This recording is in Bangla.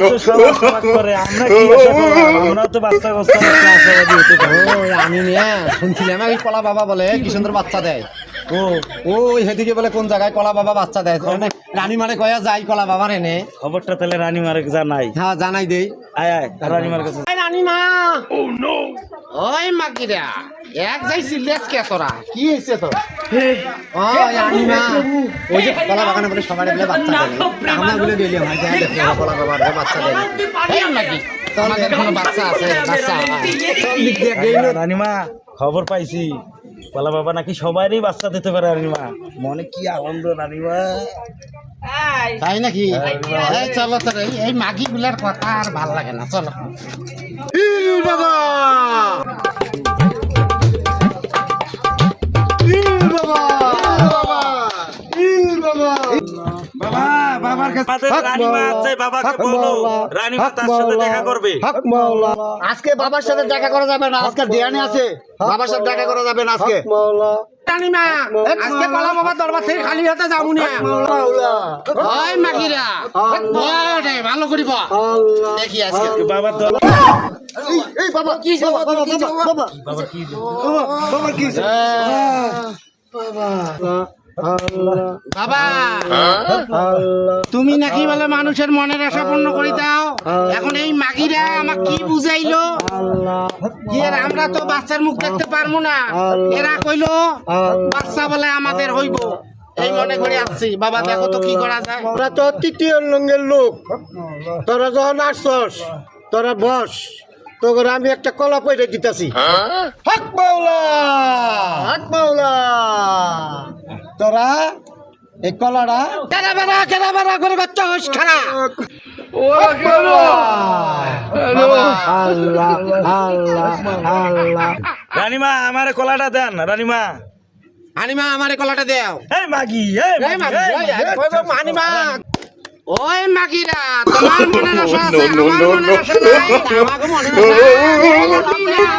তো সবার সবার করে, আমরা তো বাচ্চা কষ্ট আমি নিয়ে শুনছিলাম কলা বাবা বলে কি সুন্দর বাচ্চা দেয়। ও ওই হেদিকে বলে কোন জায়গায় কলা বাবা বাচ্চা দেয়? রানী কয়া যাই কলা বাবার এনে খবরটা তাহলে রানীমার জানাই। হ্যাঁ জানাই দেই। আয় আয় রানীমার কাছে। রানীমা ওই মাগিরা এক যাই সিরিয়াস কে তোরা। কি হয়েছে তো ওই রানীমা ওই যে কলা বাগানে বলে সবাই বলে বাচ্চা দেয়। আমরা বলে দিলি আমার যাই দেখে কলা বাবার বাচ্চা দেয়। এই নাকি তোমাদের কোনো বাচ্চা আছে? বাচ্চা। রানীমা খবর পাইছি। বলা বাবা নাকি সবারই বাচ্চা দিতে পারে রানিমা? মনে কি আনন্দ রানিমা? তাই নাকি? এই চলো তো রে, এই মাগি গুলার কথা আর ভালো লাগে না চলো। বাবার কাছে রানীমা আছে বাবাকে বলো রানীমা তার সাথে দেখা করবে আজকে বাবার সাথে দেখা করা যাবে না আজকে ডিয়ানি আছে বাবার সাথে দেখা করা যাবে না আজকে রানীমা আজকে কলা বাবা দরবার থেকে খালি হাতে যাব না ওই মাগিরা ভালো করিব দেখি আজকে বাবার দল বাবা কি বাবা বাবা বাবা বাবা কি বাবা তুমি নাকি বলে মানুষের মনের আশা পূর্ণ করে দাও? এখন এই মাগিরা আমাকে কি বুঝাইলো? এর আমরা তো বাচ্চার মুখ দেখতে পারব না। এরা কইলো বাচ্চা বলে আমাদের হইব। এই মনে করে আসছি। বাবা দেখো তো কি করা যায়। তো তৃতীয় লঙ্গের লোক। তোরা যখন আসছস তোরা বস। আমি একটা কলা পয়সা দিতেছি। হক মাওলা হক মাওলা! তোরা এই কলাটা কেনা বেড়া কেনা বেড়া করে বাচ্চা হোস খানা। আল্লাহ আল্লাহ আল্লাহ রানীমা আমার কলাটা দেন রানীমা। হানিমা আমারে কলাটা দেও। এই মাগি এই মাগি, ওই, হানিমা মাগিরা তোমার মনের আশা আছে আমার মনের আশা নাই আমাকে মনের আশা